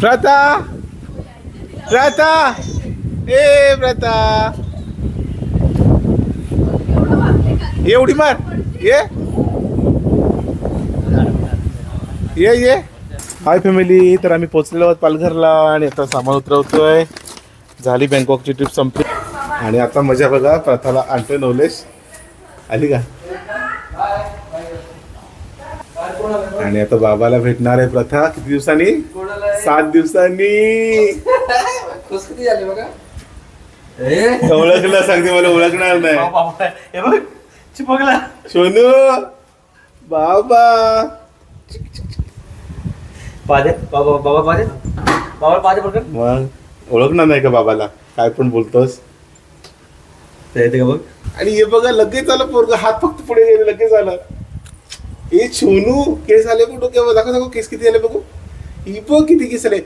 प्रथा प्रथा ए प्रथा ये उडी मार. ये. ये ये. हाय फॅमिली तर आम्ही पोचलेलो आहोत पालघरला आणि आता सामान उतरवतोय. झाली बँकॉकची ट्रिप संपली. आणि आता मजा बघा प्रथाला आणतोय नवलेश. आली का? आणि आता बाबाला भेटणार आहे प्रथा. किती दिवसांनी? सात दिवसांनी. किती झाले बघा ए? ओळखलं सांगते मला ओळखणार नाही. बाबा हे बघ चिपकला. सोनू बाबा. पादे बाबा बाबा पादे बाबा पादे पडकर मग ओळखणार नाही का बाबाला? काय पण बोलतोस. ते का बघ. आणि हे बघा लगेच आलं पोरग. हात फक्त पुढे गेले लगेच आलं. ए सोनू केस आले बघ डोक्यावर दाखव दाखव केस किती आले बघू. ही बघ किती किसले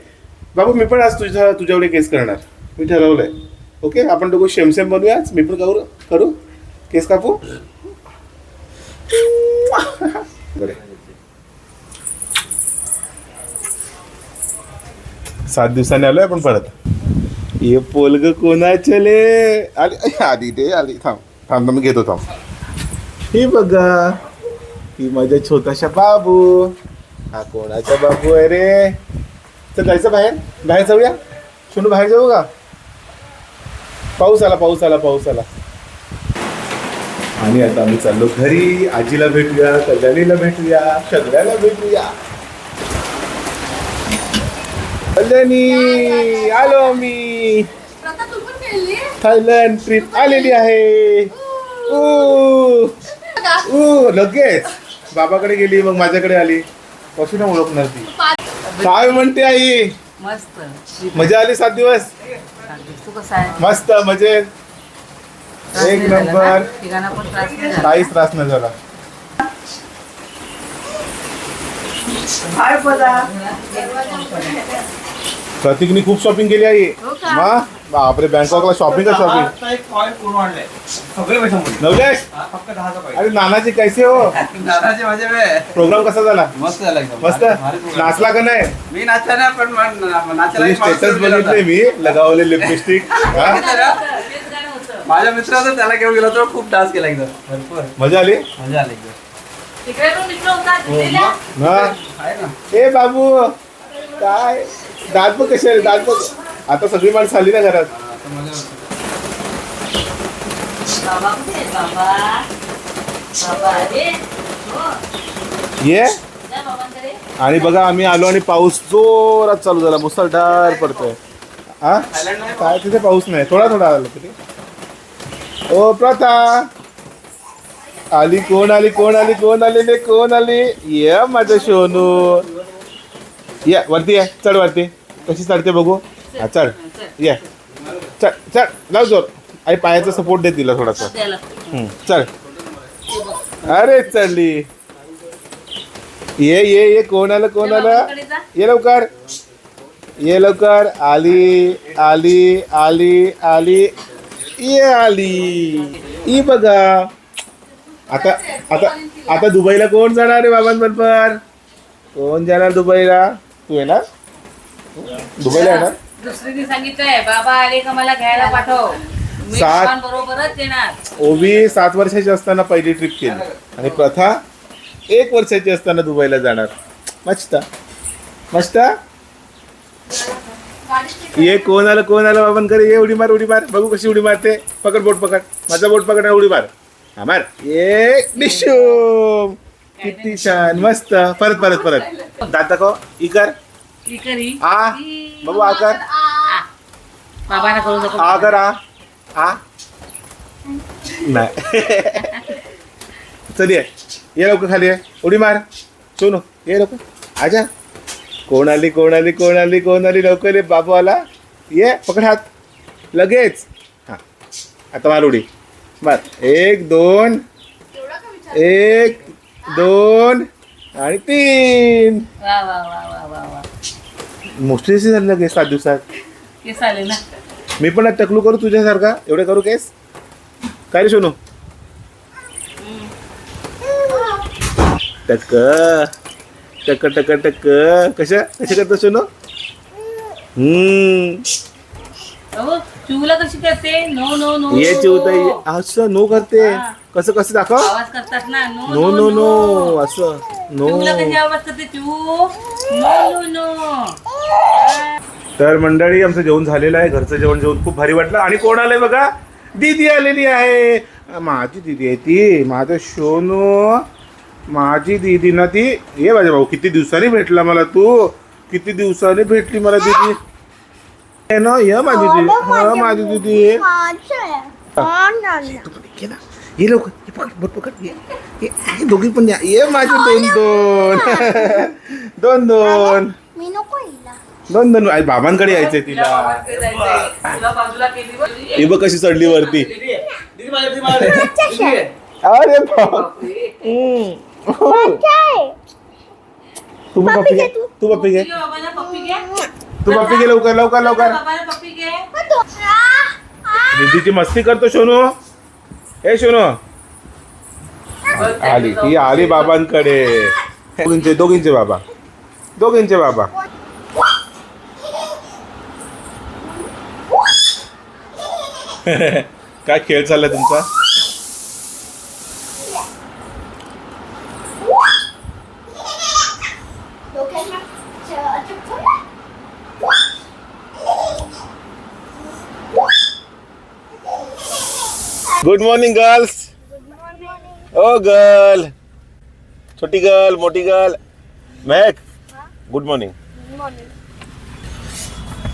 बाबू बाबा मी पण आज तुझ्या तुझ्यावर केस करणार. मी ठरवलंय. ओके आपण दोघं शेमसेम आज. मी पण करू करू. केस कापू? बरे. सात दिवसांनी आलोय आपण परत. ये पोलग कोणाचले? आली आधी ते आली. थांब. थांब थांब, मी घेतो थांब. ही बघा. ही माझ्या छोटाशा बाबू. हा कोणाचा बाबू आहे रे. तर जायचं बाहेर? बाहेर जाऊया? सोनू बाहेर जाऊ का? पाऊस आला पाऊस आला पाऊस आला. आणि आता आम्ही चाललो घरी. आजीला भेटूया कल्याणीला भेटूया सगळ्याला भेटूया. कल्याणी आलो आम्ही. थायलंड ट्रिप आलेली आहे. ऊ लगेच. बाबाकडे गेली मग माझ्याकडे आली. कशी ना ओळखणार ती. काय म्हणते आई? मस्त. मजा आली सात दिवस? तू कसा आहे? मस्त मजेत. एक नंबर. पण त्रास नाही झाला. काहीच त्रास नाही झाला. प्रतीकनी खूप शॉपिंग केली आई. हो का? मा बापरे बँकॉकला शॉपिंग का शॉपिंग नवलेश! अरे नानाजी कैसे हो? प्रोग्राम कसा झाला? मस्त झाला एकदम. मस्त. नाचला का नाही? मी नाचला नाही पण स्टेटस बघितले मी लगावले लिपस्टिक. माझ्या मित्राचं त्याला घेऊन गेला तो खूप डान्स केला एकदम. भरपूर. मजा आली? मजा आली. हा. आहे ना. ए बाबू! काय? दात बघ कसे आहे, दात बघ. आता सगळी माणसं आली ना घरात. हा, आता मजा होती. बाबा कुठे आहे? बाबा. बाबा अरे हो. ये. जा बाबांकडे. आणि बघा आम्ही आलो आणि पाऊस जोरात चालू झाला. मुसळधार पडतोय. हा काय तिथे पाऊस नाही. थोडा थोडा आला तिथे ओ प्रथा. आली कोण आली कोण आली कोण आली रे कोण आली? ये माझं सोनू. ये वरती ये. चढ वरती. कशी चढते बघू? हा चढ. ये. चढ चढ. लाव जोर. आई पायाचा सपोर्ट दे तिला थोडासा. चल अरे चढली. ये ये ये. कोण आलं कोण आलं? बाबांकडे जा. ये लवकर. ये लवकर. आली आली आली आली. ये आली. ई बघा. आता आता आता दुबईला कोण जाणार आहे बाबांबरोबर? कोण जाणार दुबईला? तू येणार? दुबईला येणार? दुसरीने सांगितलंय बाबा आले का मला घ्यायला पाठव. मी सात- बरोबरच येणार. ओवी सात वर्षाची असताना पहिली ट्रिप केली. आणि प्रथा एक वर्षाची असताना दुबईला जाणार. मस्त. मस्त? ये कोण आलं कोण आलं बाबांकडे? ये उडी मार उडी मार. बघू कशी उडी मारते. पकड बोट पकड. माझा बोट पकड आणि उडी मार. हा मार. ये डिशूम किती छान मस्त. परत परत परत. दात दाखव इकर. इकरी आ बाबू आ कर बाबांना करू नको. आ आ. आ. नाही. चल ये ये लवकर खाली ये. उडी मार. सोनू ये लवकर. आजा. कोण आली कोण आली कोण आली कोण आली लवकर ये बाबू आला ये पकड हात. लगेच. हां. आता मार उडी. मार. एक दोन. एक. दोन आणि तीन. वा वा वा वा वा वा. मोस्टली झालं लगेच सात दिवसात? केस आले ना. मी पण आज टकलू करू तुझ्यासारखा. एवढे करू केस? काय रे सोनू? टक टक टक टक कशा? कशा करतो सोनू? हम्म. अहो चिवला कशी करते नो नो नो ये चिवताई असं नो करते. कसं कसं दाखव? आवाज करतात ना. नो नो नो असं. नो. चिवला कशी आवाज करते नो नो नो. तर मंडळी आमचं जेवण झालेलं आहे. घरचं जेवण जेवण खूप भारी वाटलं. आणि कोण आलंय बघा? दीदी आलेली आहे. माझी दीदी आहे ती. माझं सोनू. माझी दीदी ना ती. ये माझ्या भाऊ किती दिवसांनी भेटला मला तू? किती दिवसांनी भेटली मला दीदी? ये ना ये माझी दीदी हा माझी दीदी ये घे ना ये लवकर ये पकड बोट पकड ये ये ये दोघी पण या ये माझे दोन दोन दोन दोन मी नको हिला दोन दोन आई बाबांकडे यायचंय तिला तुला बाजूला केली बघ. हे बघ कशी चढली वरती. अरे तू पप्पी घे तू पप्पी घे तू पप्पी घे लवकर लवकर लवकर. दीदीची मस्ती करतो सोनू हे सोनू आली ती आली बाबांकडे. दोघींचे दोघींचे बाबा. दोघींचे बाबा. काय खेळ चाललाय तुमचा? गुड मॉर्निंग गर्ल्स ओ गर्ल छोटी गर्ल मोठी गर्ल महक गुड मॉर्निंग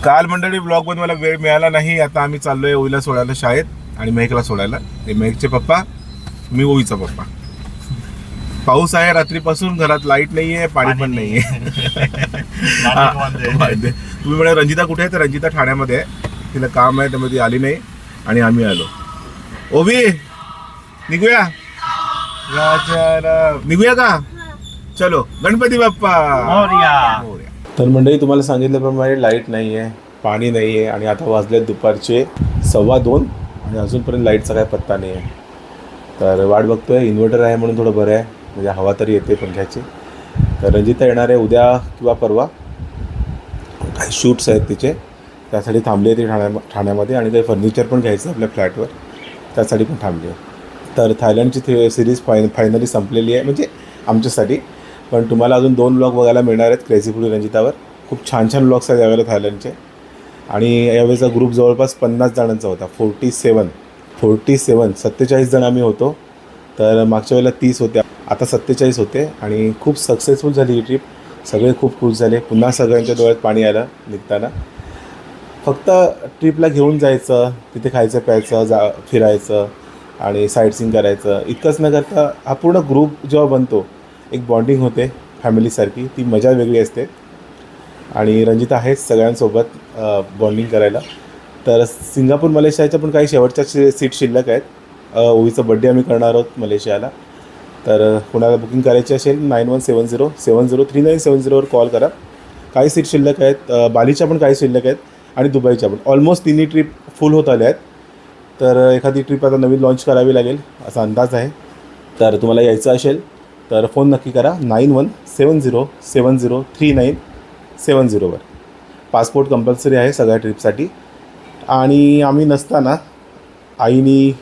काल मंडळी ब्लॉगमध्ये मला वेळ मिळाला नाही. आता आम्ही चाललोय ओवीला सोडायला शाळेत आणि मेहकला सोडायला. हे मेहकचे पप्पा मी ओवीचा पप्पा. पाऊस आहे रात्रीपासून घरात लाइट नाहीये पाणी पण नाहीये. हा. तुम्ही म्हणा रंजिता कुठे आहे? तर रंजिता ठाण्यामध्ये आहे. तिला काम आहे त्यामुळे ती आली नाही आणि आम्ही आलो. ओवी निघूया. निघूया का? चलो गणपती बाप्पा. मोरया. तर मंडळी तुम्हाला सांगितल्याप्रमाणे लाइट नाही आहे पाणी नाही आहे आणि आता वाजले दुपारचे सव्वा दोन आणि अजूनपर्यंत लाईटचा काय पत्ता नाही आहे तर वाट बघतोय इन्व्हर्टर आहे म्हणून थोडं बरं आहे. म्हणजे हवा तरी येते पंख्याची तर रंजिता येणार आहे उद्या किंवा परवा. काही शूट्स आहेत तिचे. त्यासाठी थांबली आहे ती ठाण्या ठाण्यामध्ये आणि काही फर्निचर पण घ्यायचं आपल्या फ्लॅटवर त्यासाठी पण थांबली तर थायलंडची थे सिरीज फाय फायनली संपलेली आहे म्हणजे आमच्यासाठी. पण तुम्हाला अजून दोन ब्लॉग बघायला मिळणार आहेत क्रेझी फुडी रंजितावर. खूप छान छान ब्लॉग्स आहेत यावेळेला थायलंडचे. आणि यावेळेचा ग्रुप जवळपास पन्नास जणांचा होता फोर्टी सेवन फोर्टी सेवन सत्तेचाळीस जण आम्ही होतो. तर मागच्या वेळेला तीस होत्या आता सत्तेचाळीस होते. आणि खूप सक्सेसफुल झाली ही ट्रिप सगळे खूप खुश झाले. पुन्हा सगळ्यांच्या डोळ्यात पाणी आलं निघताना. फक्त ट्रिपला घेऊन जायचं तिथे खायचं प्यायचं जा फिरायचं आणि साईट सीन करायचं. इतकंच न करता हा पूर्ण ग्रुप जेव्हा बनतो एक बॉन्डिंग होते फॅमिलीसारखी ती मजा वेगळी असते. आणि रंजित आहेच सगळ्यांसोबत बॉन्डिंग करायला. तर सिंगापूर मलेशियाच्या पण काही शेवटच्या शि सीट शिल्लक आहेत. ओवीचा बड्डे आम्ही करणार आहोत मलेशियाला. तर कुणाला कोणाला बुकिंग करायची असेल nine one seven zero seven zero three nine seven झिरोवर call करा. काही सीट शिल्लक आहेत. बालीच्या पण काही शिल्लक आहेत. आणि दुबईच्या पण. ऑलमोस्ट तिन्ही ट्रिप फुल होत आल्या आहेत तर एखादी ट्रिप आता नवीन लॉन्च करावी लागेल असा अंदाज आहे. तर तुम्हाला यायचं असेल तर फोन नक्की करा. Nine one seven zero seven zero three nine seven झिरोवर passport compulsory आहे सगळ्या ट्रिपसाठी आणि आम्ही नसताना आईनी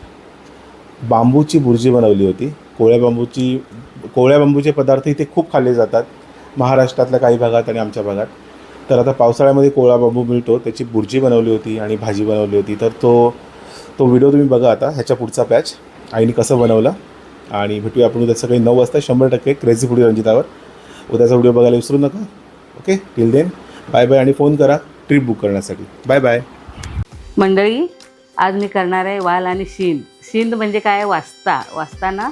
बांबूची बुर्जी बनवली होती. कोळ्या बांबूची कोळ्या बांबूचे पदार्थ इथे खूप खाल्ले जातात. महाराष्ट्रातल्या काही भागात आणि आमच्या भागात. तर आता पावसाळ्यामध्ये कोळा बांबू मिळतो त्याची बुर्जी बनवली होती आणि भाजी बनवली होती. तर तो तो व्हिडिओ तुम्ही बघा आता ह्याच्या पुढचा पॅच. आईने कसं बनवलं? आणि भेटूया आपण उद्या सकाळी नऊ वाजता शंभर टक्के क्रेझी फुडी रंजितावर उद्याचा व्हिडिओ बघायला विसरू नका. Okay till then bye bye आणि फोन करा ट्रिप बुक करण्यासाठी. बाय बाय मंडळी आज मी करणार आहे वाल आणि शिंद शिंद म्हणजे काय? वाचता वाचताना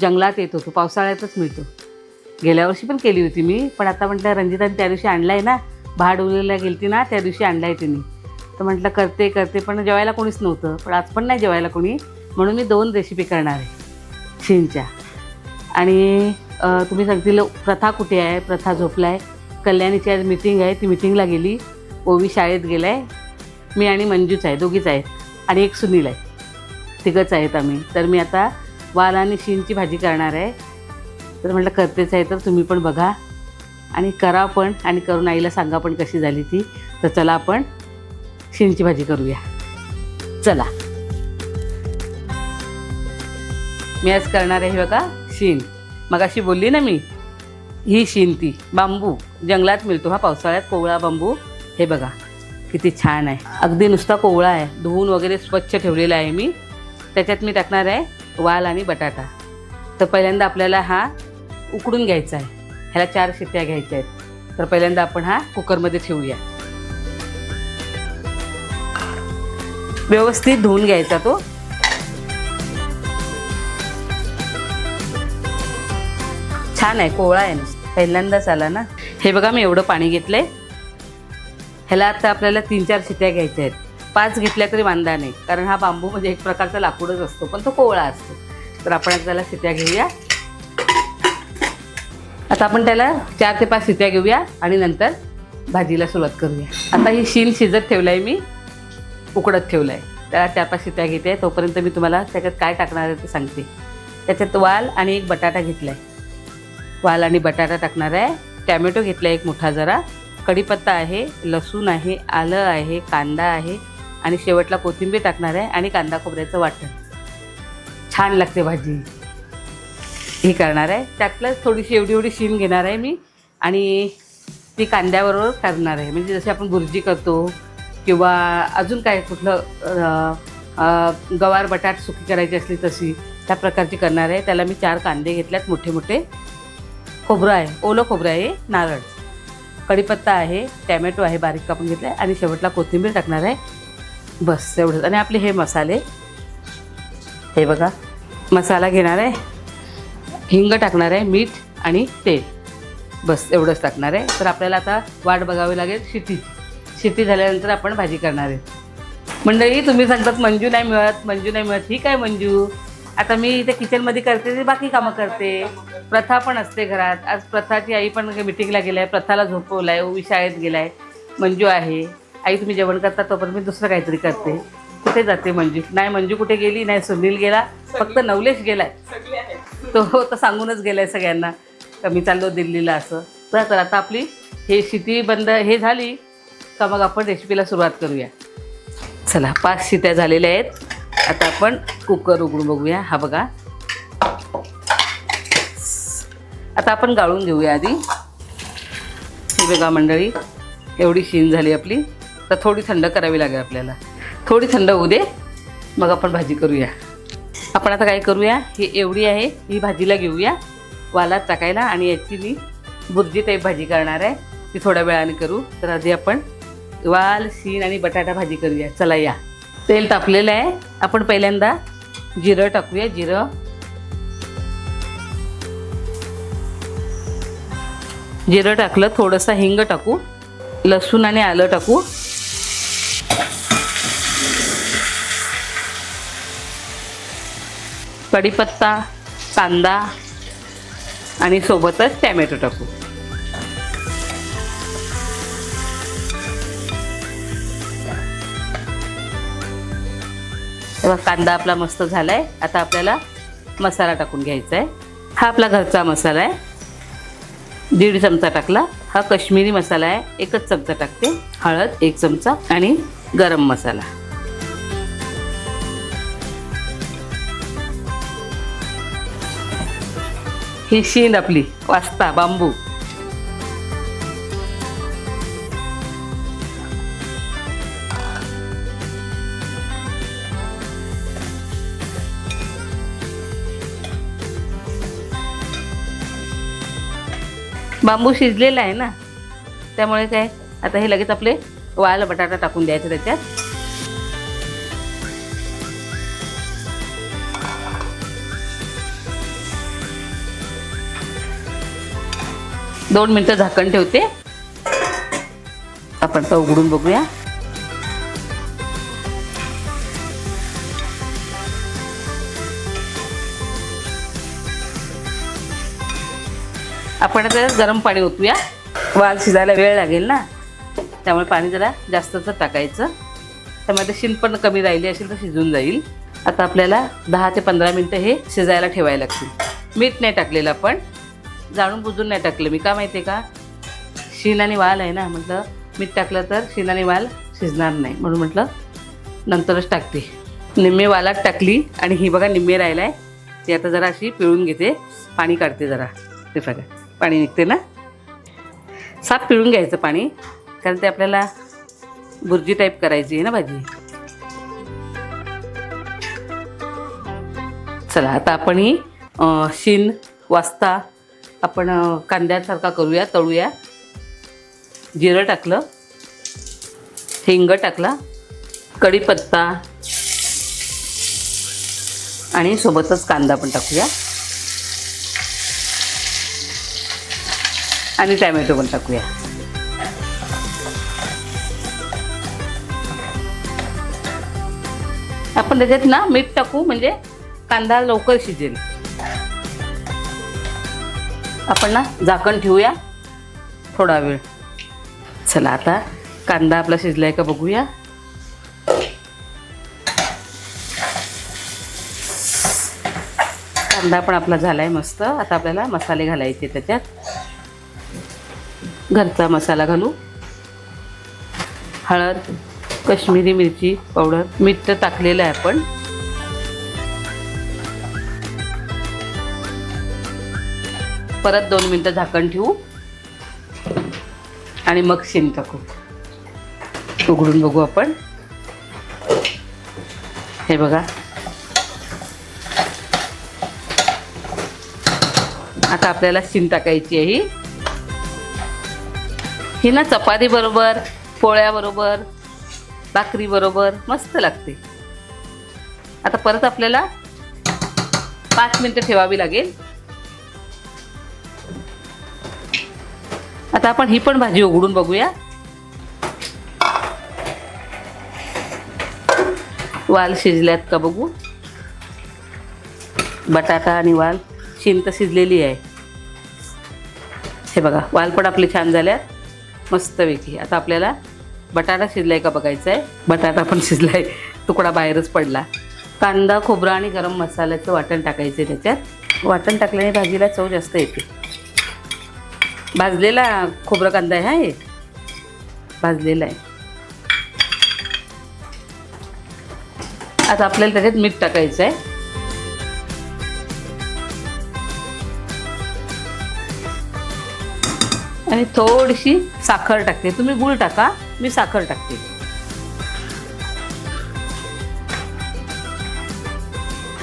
जंगलात येत होतो. पावसाळ्यातच मिळतो. गेल्या वर्षी पण केली होती मी. पण आता म्हटलं रंजिताने त्या दिवशी आणला आहे ना. भाड उलेला गेलती ना त्या दिवशी आणला आहे तिने. तर म्हटलं करते करते पण जेवायला कोणीच नव्हतं. पण आज पण नाही जेवायला कोणी. म्हणून मी दोन रेसिपी करणार आहे शिनच्या आणि तुम्ही सांगतील प्रथा कुठे आहे? प्रथा झोपला आहे कल्याणीची आज मिटिंग आहे. ती मिटिंगला गेली. ओवी शाळेत गेला आहे मी आणि मंजूच आहे. दोघीच आहेत. आणि एक सुनील आहे. तिघंच आहेत आम्ही. तर मी आता वाल आणि शीनची भाजी करणार आहे. तर म्हटलं करतेच आहे तर तुम्ही पण बघा. आणि करा पण आणि करून आईला सांगा पण कशी झाली ती. तर चला आपण शिनची भाजी करूया. चला. मी आज करणार आहे बघा शीण मग अशी बोलली ना मी ही शीन ती बांबू. जंगलात मिळतो हा पावसाळ्यात कोवळा बांबू. हे बघा किती छान आहे. अगदी नुसता कोवळा आहे. धुवून वगैरे स्वच्छ ठेवलेला आहे मी. त्याच्यात मी टाकणार आहे वाल आणि बटाटा. तर पहिल्यांदा आपल्याला हा उकडून घ्यायचा आहे. ह्याला चार शिट्ट्या घ्यायच्या आहेत. तर पहिल्यांदा आपण हा कुकरमध्ये ठेवूया. व्यवस्थित धुवून घ्यायचा तो. छान आहे कोवळा आहे ना पहिल्यांदाच आला ना. हे बघा मी एवढं पाणी घेतलंय. ह्याला आता आपल्याला तीन चार शिट्या घ्यायच्या आहेत. पाच घेतल्या तरी वांदा नाही. कारण हा बांबू म्हणजे एक प्रकारचा लाकूडच असतो पण तो कोवळा असतो. तर आपण त्याला शिट्या घेऊया. आता आपण त्याला चार ते पाच शिट्या घेऊया आणि नंतर भाजीला सुरुवात करूया. आता ही शील शिजत ठेवलं आहे मी उकडत ठेवलं आहे त्याला चार पाच शिट्या घेते तोपर्यंत मी तुम्हाला त्याच्यात काय टाकणार आहे ते सांगते. त्याच्यात वाल आणि एक बटाटा घेतला आहे वाल आणि बटाटा टाकणार आहे. टॅमॅटो घेतला एक मोठा जरा. कढीपत्ता आहे लसूण आहे आलं आहे कांदा आहे आणि शेवटला कोथिंबीर टाकणार आहे आणि कांदा खोबऱ्याचं वाटण. छान लागते भाजी. हे करणार आहे. त्यातलंच थोडीशी एवढी एवढी शीन घेणार आहे मी आणि ती कांद्याबरोबर करणार आहे. म्हणजे जसे आपण भुर्जी करतो किंवा अजून काय कुठलं गवार बटाट सुकी करायची असली तशी त्या प्रकारची करणार आहे. त्याला मी चार कांदे घेतल्यात मोठे मोठे. खोबरं आहे. ओलं खोबरं आहे नारळ. कढीपत्ता आहे टॅमॅटो आहे बारीक कापून घेतला आहे आणि शेवटला कोथिंबीर टाकणार आहे. बस एवढंच. आणि आपले हे मसाले. हे बघा मसाला घेणार आहे. हिंग टाकणार आहे मीठ आणि तेल. बस एवढंच टाकणार आहे. तर आपल्याला आता वाट बघावी लागेल शिटी. शिटी झाल्यानंतर आपण भाजी करणार आहे. मंडळी तुम्ही सांगतात मंजू नाही मिळत मंजू नाही मिळत. ही काय मंजू? आता मी इथे किचनमध्ये करते ते बाकी कामं करते. प्रथा पण असते घरात. आज प्रथाची आई पण मिटिंगला आहे प्रथाला झोपवलं आहे ओवी शाळेत गेलाय. मंजू आहे. आई तुम्ही जेवण करता तोपर्यंत मी दुसरं काहीतरी करते. कुठे जाते मंजू? नाही मंजू कुठे गेली? नाही सुनील गेला. फक्त नवलेश गेलाय. तो तर सांगूनच गेलाय सगळ्यांना का मी चाललो दिल्लीला असं. तर तर आता आपली हे शिती बंद हे झाली का मग आपण रेसिपीला सुरुवात करूया. चला पाच शिट्या झालेल्या आहेत. आता आपण कुकर उघडून बघूया. हा बघा. आता आपण गाळून घेऊया आधी. हे बघा मंडळी एवढी शीन झाली आपली. तर थोडी थंड करावी लागेल आपल्याला. थोडी थंड होऊ दे. मग आपण भाजी करूया. आपण आता काय करूया? ही एवढी आहे ही भाजीला घेऊया. वालात टाकायला आणि याची मी बुर्जी टाईप भाजी करणार आहे. ती थोड्या वेळाने करू. तर आधी आपण वाल शीन आणि बटाटा भाजी करूया. चला या. तेल तापलेलं आहे. आपण पहिल्यांदा जिरं टाकूया. जिरं. जिरं टाकलं थोडंसं हिंग टाकू. लसूण आणि आलं टाकू. कढीपत्ता कांदा आणि सोबतच टॅमॅटो टाकू. तेव्हा कांदा आपला मस्त झाला आहे आता आपल्याला मसाला टाकून घ्यायचा आहे हा आपला घरचा मसाला आहे. दीड चमचा टाकला. हा कश्मीरी मसाला आहे. एकच चमचा टाकते. हळद एक चमचा आणि गरम मसाला. ही शीन आपली वास्ता बांबू. बांबू शिजलेला आहे ना त्यामुळे काय आता हे लगेच आपले वाल बटाटा टाकून द्यायचे त्याच्यात. दोन मिनटं झाकण ठेवते. आपण तो उघडून बघूया. आपण आता गरम पाणी ओतूया. वाल शिजायला वेळ लागेल ना? त्यामुळे पाणी जरा जास्तच टाकायचं. त्यामध्ये शिन पण कमी राहिली असेल तर शिजून जाईल. आता आपल्याला दहा ते पंधरा मिनटं हे शिजायला ठेवायला लागतील. मीठ नाही टाकलेलं आपण. जाणून बुजून नाही टाकलं. मी का माहिती आहे का? शीन आणि वाल आहे ना म्हटलं मीठ टाकलं तर शीन आणि वाल शिजणार नाही. म्हणून म्हटलं नंतरच टाकते. निम्मे वालात टाकली आणि ही बघा निम्मे राहिला आहे ती आता जरा अशी पिळून घेते. पाणी काढते जरा. ते बघा पाणी निघते ना? साफ पिळून घ्यायचं पाणी कारण ते आपल्याला भुर्जी टाईप करायची आहे ना भाजी. चला आता आपण ही शीन वास्ता आपण कांद्यासारखा करूया तळूया. जिरं टाकलं. हिंग टाकला. कढीपत्ता. आणि सोबतच कांदा पण टाकूया. आणि टॅमॅटो पण टाकूया. आपण त्याच्यात ना मीठ टाकू म्हणजे कांदा लवकर शिजेल. आपण ना झाकण ठेवूया. थोडा वेळ. चला आता कांदा आपला शिजलाय का बघूया. कांदा पण आपला झालाय मस्त. आता आपल्याला मसाले घालायचे त्याच्यात. घरचा मसाला घालू. हळद कश्मीरी मिरची पावडर मीठ तर टाकलेलं आहे आपण. परत दोन मिनटं झाकण ठेवू. आणि मग शेण टाकू उघडून बघू आपण. हे बघा. आता आपल्याला शिन टाकायची आहे ही. ना चपाती बरोबर पोळ्याबरोबर भाकरी बरोबर मस्त लागते. आता परत आपल्याला पाच मिनटं ठेवावी लागेल. आता आपण ही पण भाजी उघडून बघूया. वाल शिजल्यात का बघू? बटाटा आणि वाल. शिंत शिजलेली आहे. हे बघा वाल पण आपले छान झाल्यात. मस्तपैकी आता आपल्याला बटाटा शिजलाय का बघायचा आहे बटाटा पण शिजलाय. तुकडा बाहेरच पडला. कांदा खोबरा आणि गरम मसाल्याचं वाटण टाकायचं आहे त्याच्यात. वाटण टाकल्याने भाजीला चव जास्त येते. भाजलेला खोबरं कांदा आहे हा हे भाजलेला आहे. आता आपल्याला त्याच्यात मीठ टाकायचं आहे. आणि थोडीशी साखर टाकते. तुम्ही गुळ टाका मी साखर टाकते.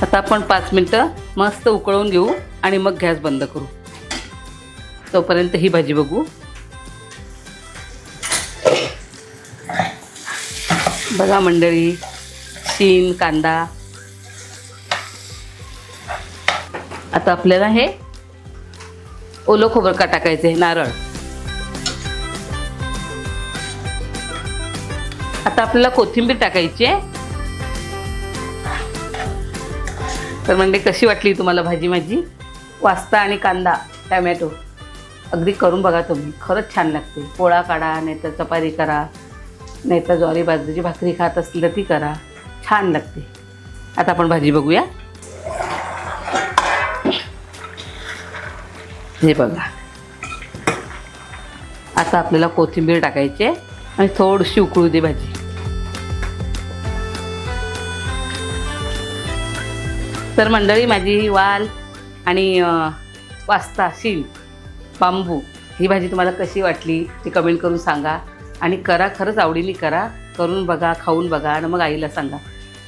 आता आपण पाच मिनटं मस्त उकळून घेऊ आणि मग गॅस बंद करू. तोपर्यंत ही भाजी बघू. बघा मंडळी शीन कांदा. आता आपल्याला हे ओलं खोबरं का टाकायचं आहे नारळ. आता आपल्याला कोथिंबीर टाकायची आहे. तर म्हणजे कशी वाटली तुम्हाला भाजी माझी? वास्ता आणि कांदा टॅमॅटो. अगदी करून बघा तुम्ही. खरंच छान लागते. पोळा काढा नाहीतर चपाती करा नाहीतर ज्वारी बाजरीची भाकरी खात असली तर ती करा. छान लागते. आता आपण भाजी बघूया. हे बघा. आता आपल्याला कोथिंबीर टाकायची आणि थोडीशी उकळू दे भाजी. तर मंडळी माझी वाल आणि वास्ता शील बांबू. ही भाजी तुम्हाला कशी वाटली ती कमेंट करून सांगा. आणि करा खरंच आवडीने करा. करून बघा खाऊन बघा आणि मग आईला सांगा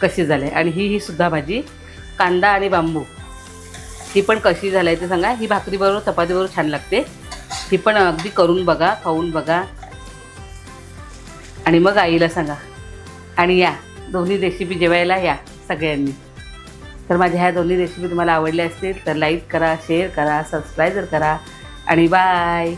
कशी झाली. आणि ही ही सुद्धा भाजी कांदा आणि बांबू. ही पण कशी झाली आहे ते सांगा. ही भाकरीबरोबर चपातीबरोबर छान लागते. ही पण अगदी करून बघा खाऊन बघा. आणि मग आईला सांगा. आणि या दोन्ही रेसिपी जेवायला या सगळ्यांनी. तर माझ्या ह्या दोन्ही रेसिपी तुम्हाला आवडल्या असतील तर लाईक करा शेअर करा सबस्क्राईब करा. आणि बाय